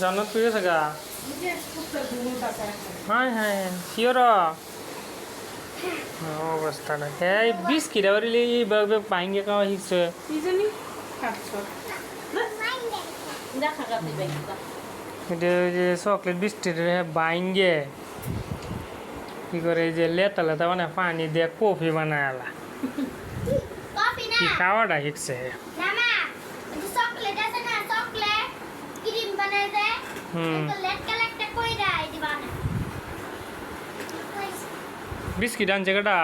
জান্নাত কই গেছে গা হাই হাই শিওর অবস্থাটা এই বিস্কিট আবার এইভাবে পাইঙ্গে খাওয়া শিখছে এটা ওই যে চকলেট বিস্কিট বাইঙ্গে কি করে এই যে লেতা লেতা মানে পানি দিয়ে কফি বানায় আলা। কফি না। কি খাওয়াটা শিখছে না মা ওই যে চকলেট আছে না চকলেট বানায় দেয় তো লেটকা লেটকা কই দেয় দিবা না বিস্কিট আনছে কেটা?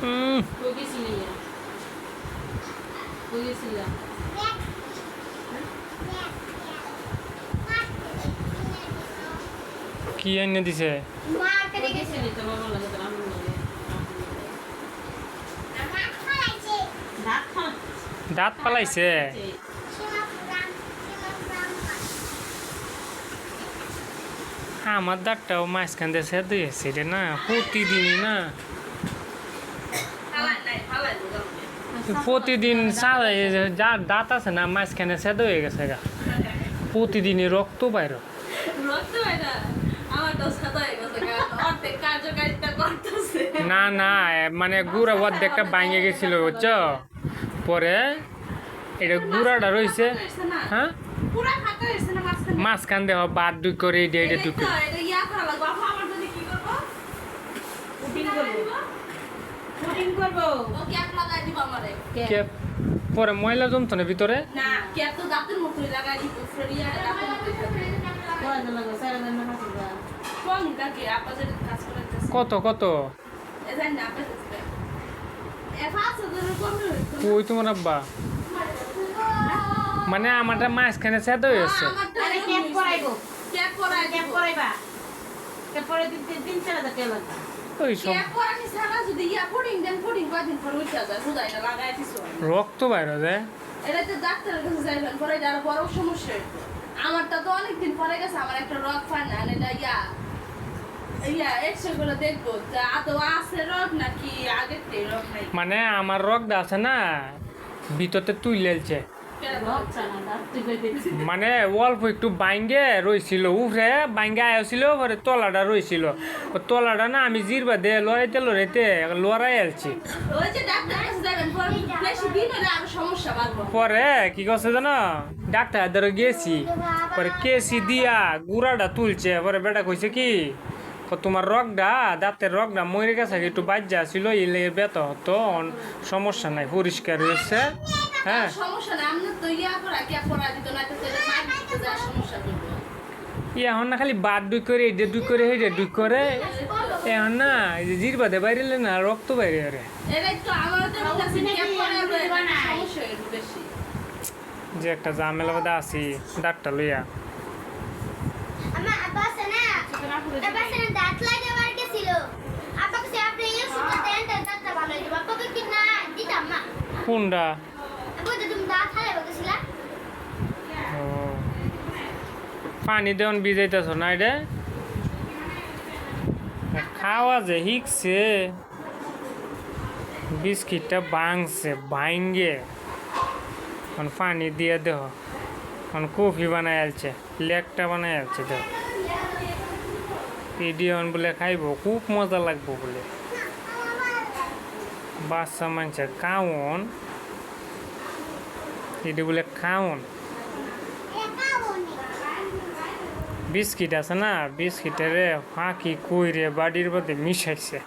হুম। কি এনে দিছে? দাঁত পালাইছে আমার দাঁতটাও মাঝখান দিয়ে সেদ্ধ হয়েছে রে না প্রতিদিনই না। প্রতিদিন যার দাঁত আছে না মাঝখানে সেদ হয়ে গেছে গা। প্রতিদিনই রক্ত বাইর না না মানে গুড়া অর্ধেকটা ভাঙে গেছিল বুঝছ? পরে এটা গুড়াটা রয়েছে। হ্যাঁ? মাঝখান? দেহ বাদ দুই করে এটা এটা দুই করে। কে পরে ময়লা জমতো না ভিতরে কত কত? কই তোমার আব্বা? মানে আমারটা মাঝখানে সেদ্ধ হয়েছে আমার ক্যাপ ক্যাপ ক্যাপ দিন তিন চার হাজার টাকা লাগবে। ইয়া পরে রক্ত বাইর যায়। এটা তো ডাক্তারের কাছে যাইবেন পরে এটা আরও বড় সমস্যা আমারটা তো অনেকদিন পরে গেছে আমার একটা রক এটা ইয়া এক্সরে করে দেখব আদৌ আছে রোগ নাকি আগের থেকে রোগ মানে আমার রক্ত আছে না ভিতরতে তুই লেলছে মানে অল্প একটু বাইঙ্গে রইছিল, উফরে বাইঙ্গে আয়ছিল পরে তলাটা রইছিল। তলাটা না আমি জিরবা দে লড়াইতে লড়াইতে লড়াই আলছি পরে কি করছে জানো? ডাক্তার ধরে গেছি। পরে কেসি দিয়া গুড়াটা তুলছে। পরে বেটা কইছে কি তোমার রগটা, দাঁতের রগটা মরে গেছে, একটু বাজ্যা ছিল ইলে বেত হতো সমস্যা নাই, পরিষ্কার হয়েছে। হ্যাঁ। সমস্যা না আপনার তো ইয়া করা ক্যাপ করা দিত না তো মার দিতে যা সমস্যা করব। এখন না খালি বাদ দুই করে এটা দুই করে হেঁটে দুই করে এখন না এই যে জিরবাদে বাইরে না রক্ত বাইরে রে এটাই তো আমারও তো কাছে নাকি ক্যাপ করা আমি দিবা না। সমস্যা হইব বেশি। যে একটা ঝামেলা বাদে আছি ডাক্তার লইয়া। না? কোনটা? পানি দেওয়ান ভিজাইতেছ না এটা খাওয়া যে হিকছে বিস্কিটটা ভাঙছে ভাঙ্গে এখন পানি দিয়ে দেহ। এখন কফি বানাই আলছে, লেকটা বানাই আলছে দেহ। ইডিয়ন বলে খাইব, খুব মজা লাগবো বলে। বাচ্চা মানুষের কাউন। এটি বলে খাওন। বিস্কিট আছে না? বিস্কিটের ফাঁকি কুইরে বাড়ির মধ্যে মিশাইছে।